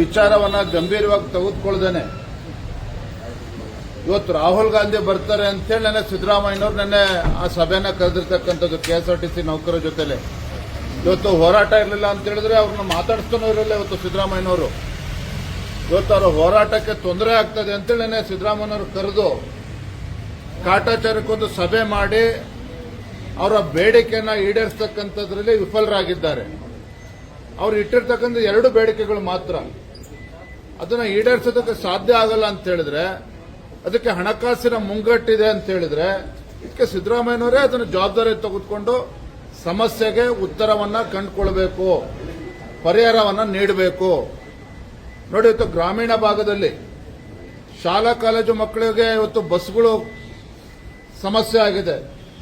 ವಿಚಾರವನ್ನ ಗಂಭೀರವಾಗಿ ತೆಗೆದುಕೊಳ್ದೇನೆ. ಇವತ್ತು ರಾಹುಲ್ ಗಾಂಧಿ ಬರ್ತಾರೆ ಅಂತೇಳಿ ನನ್ನ ಸಿದ್ದರಾಮಯ್ಯನವ್ರು ನೆನ್ನೆ ಆ ಸಭೆನ ಕರೆದಿರ್ತಕ್ಕಂಥದ್ದು K S R T C ನೌಕರ ಜೊತೆಲೆ. ಇವತ್ತು ಹೋರಾಟ ಇರಲಿಲ್ಲ ಅಂತ ಹೇಳಿದ್ರೆ ಅವ್ರನ್ನ ಮಾತಾಡಿಸ್ತಾನೂ ಇರಲಿಲ್ಲ ಇವತ್ತು ಸಿದ್ದರಾಮಯ್ಯನವರು. ಇವತ್ತು ಅವರ ಹೋರಾಟಕ್ಕೆ ತೊಂದರೆ ಆಗ್ತದೆ ಅಂತೇಳಿ ನೆನ್ನೆ ಸಿದ್ದರಾಮಯ್ಯನವರು ಕರೆದು ಕಾಟಾಚಾರಕ್ಕೊಂದು ಸಭೆ ಮಾಡಿ ಅವರ ಬೇಡಿಕೆಯನ್ನ ಈಡೇರಿಸ್ತಕ್ಕಂಥದ್ರಲ್ಲಿ ವಿಫಲರಾಗಿದ್ದಾರೆ. ಅವ್ರು ಇಟ್ಟಿರ್ತಕ್ಕಂಥ ಎರಡು ಬೇಡಿಕೆಗಳು ಮಾತ್ರ. ಅದನ್ನ ಈಡೇರಿಸೋದಕ್ಕೆ ಸಾಧ್ಯ ಆಗಲ್ಲ ಅಂತ ಹೇಳಿದ್ರೆ, ಅದಕ್ಕೆ ಹಣಕಾಸಿನ ಮುಂಗಟ್ಟಿದೆ ಅಂತ ಹೇಳಿದ್ರೆ, ಇದಕ್ಕೆ ಸಿದ್ದರಾಮಯ್ಯನವರೇ ಅದನ್ನು ಜವಾಬ್ದಾರಿ ತೆಗೆದುಕೊಂಡು ಸಮಸ್ಯೆಗೆ ಉತ್ತರವನ್ನ ಕಂಡುಕೊಳ್ಬೇಕು, ಪರಿಹಾರವನ್ನ ನೀಡಬೇಕು. ನೋಡಿ, ಇವತ್ತು ಗ್ರಾಮೀಣ ಭಾಗದಲ್ಲಿ ಶಾಲಾ ಕಾಲೇಜು ಮಕ್ಕಳಿಗೆ ಇವತ್ತು ಬಸ್ಗಳು ಸಮಸ್ಯೆ ಆಗಿದೆ.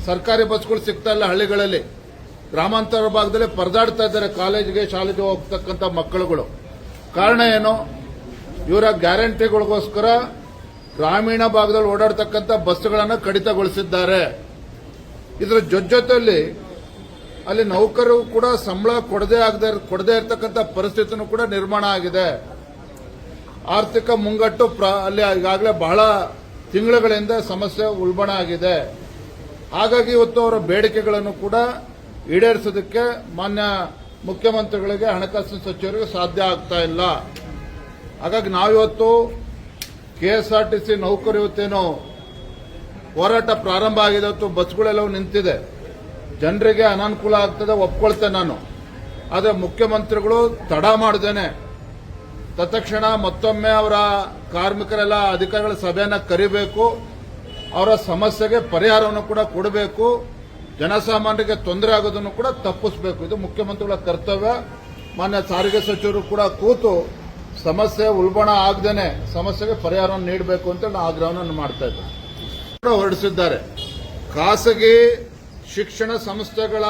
ಸರ್ಕಾರಿ ಬಸ್ಗಳು ಸಿಗ್ತಾ ಇಲ್ಲ ಹಳ್ಳಿಗಳಲ್ಲಿ. ಗ್ರಾಮಾಂತರ ಭಾಗದಲ್ಲಿ ಪರದಾಡ್ತಾ ಇದ್ದಾರೆ ಕಾಲೇಜಿಗೆ, ಶಾಲೆಗೆ ಹೋಗ್ತಕ್ಕಂಥ ಮಕ್ಕಳುಗಳು. ಕಾರಣ ಏನು? ಇವರ ಗ್ಯಾರಂಟಿಗಳಿಗೋಸ್ಕರ ಗ್ರಾಮೀಣ ಭಾಗದಲ್ಲಿ ಓಡಾಡ್ತಕ್ಕಂಥ ಬಸ್ಗಳನ್ನು ಕಡಿತಗೊಳಿಸಿದ್ದಾರೆ. ಇದರ ಜೊತೆಯಲ್ಲಿ ಅಲ್ಲಿ ನೌಕರರು ಕೂಡ ಸಂಬಳ ಕೊಡದೇ ಆಗದೆ ಕೊಡದೇ ಇರತಕ್ಕಂಥ ಪರಿಸ್ಥಿತಿನೂ ಕೂಡ ನಿರ್ಮಾಣ ಆಗಿದೆ. ಆರ್ಥಿಕ ಮುಂಗಟ್ಟು ಅಲ್ಲಿ ಈಗಾಗಲೇ ಬಹಳ ತಿಂಗಳುಗಳಿಂದ ಸಮಸ್ಯೆ ಉಲ್ಬಣ ಆಗಿದೆ. ಹಾಗಾಗಿ ಇವತ್ತು ಅವರ ಬೇಡಿಕೆಗಳನ್ನು ಕೂಡ ಈಡೇರಿಸೋದಕ್ಕೆ ಮಾನ್ಯ ಮುಖ್ಯಮಂತ್ರಿಗಳಿಗೆ ಹಣಕಾಸಿನ ಸಚಿವರಿಗೆ ಸಾಧ್ಯ ಆಗ್ತಾ ಇಲ್ಲ. ಹಾಗಾಗಿ ನಾವಿವತ್ತು K S R T C ನೌಕರು ಹೋರಾಟ ಪ್ರಾರಂಭ ಆಗಿದೆ ಹೊತ್ತು ಬಸ್ಗಳೆಲ್ಲವೂ ನಿಂತಿದೆ. ಜನರಿಗೆ ಅನಾನುಕೂಲ ಆಗ್ತದೆ, ಒಪ್ಕೊಳ್ತೇನೆ ನಾನು. ಆದರೆ ಮುಖ್ಯಮಂತ್ರಿಗಳು ತಡ ಮಾಡ್ದೇನೆ ತತ್ಕ್ಷಣ ಮತ್ತೊಮ್ಮೆ ಅವರ ಕಾರ್ಮಿಕರೆಲ್ಲ ಅಧಿಕಾರಿಗಳ ಸಭೆಯನ್ನ ಕರಿಬೇಕು. ಅವರ ಸಮಸ್ಯೆಗೆ ಪರಿಹಾರವನ್ನು ಕೂಡ ಕೊಡಬೇಕು. ಜನಸಾಮಾನ್ಯರಿಗೆ ತೊಂದರೆ ಆಗೋದನ್ನು ಕೂಡ ತಪ್ಪಿಸಬೇಕು. ಇದು ಮುಖ್ಯಮಂತ್ರಿಗಳ ಕರ್ತವ್ಯ. ಮಾನ್ಯ ಸಾರಿಗೆ ಸಚಿವರು ಕೂಡ ಕೂತು ಸಮಸ್ಯೆ ಉಲ್ಬಣ ಆಗದೇನೆ ಸಮಸ್ಯೆಗೆ ಪರಿಹಾರವನ್ನು ನೀಡಬೇಕು ಅಂತ ನಾನು ಆಗ್ರಹವನ್ನು ಮಾಡ್ತಾ ಇದ್ದೇವೆ ಹೊರಡಿಸಿದ್ದಾರೆ. ಖಾಸಗಿ ಶಿಕ್ಷಣ ಸಂಸ್ಥೆಗಳ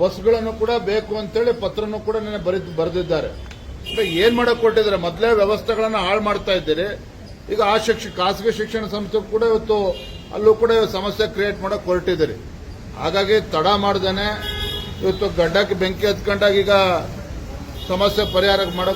ಬಸ್ಗಳನ್ನು ಕೂಡ ಬೇಕು ಅಂತೇಳಿ ಪತ್ರನೂ ಕೂಡ ನಿನ್ನೆ ಬರೆದ್, ಬರೆದಿದ್ದಾರೆ. ಏನ್ ಮಾಡಕ್ ಕೊಟ್ಟಿದ್ದಾರೆ? ಮೊದಲೇ ವ್ಯವಸ್ಥೆಗಳನ್ನು ಹಾಳು ಮಾಡ್ತಾ ಇದ್ದೀರಿ. ಈಗ ಆ ಶಿಕ್ಷ, ಖಾಸಗಿ ಶಿಕ್ಷಣ ಸಂಸ್ಥೆ ಕೂಡ ಇವತ್ತು ಅಲ್ಲೂ ಕೂಡ ಸಮಸ್ಯೆ ಕ್ರಿಯೇಟ್ ಮಾಡಕ್ ಹೊರಟಿದ್ದೀರಿ. ಹಾಗಾಗಿ ತಡ ಮಾಡ್ದೇನೆ. ಇವತ್ತು ಗಡ್ಡಕ್ಕೆ ಬೆಂಕಿ ಹತ್ಕೊಂಡಾಗ ಈಗ ಸಮಸ್ಯೆ ಪರಿಹಾರ ಮಾಡಕ್